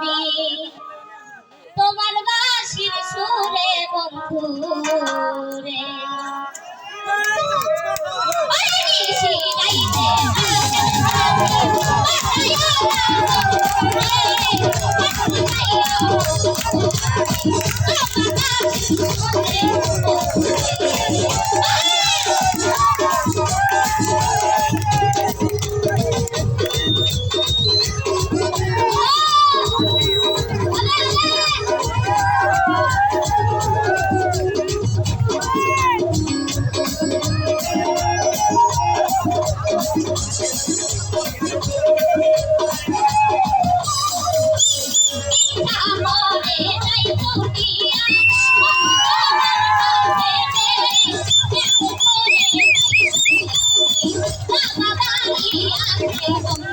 আমি তোমার বাসির সুরে বন্ধু রে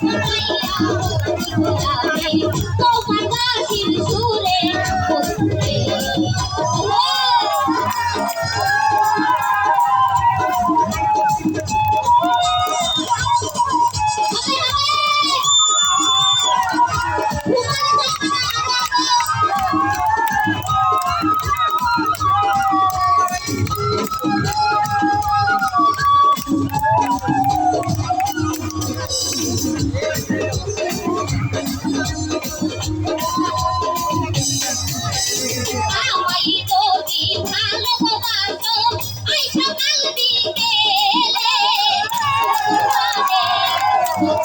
Yes.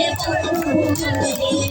내 보는 모든 일이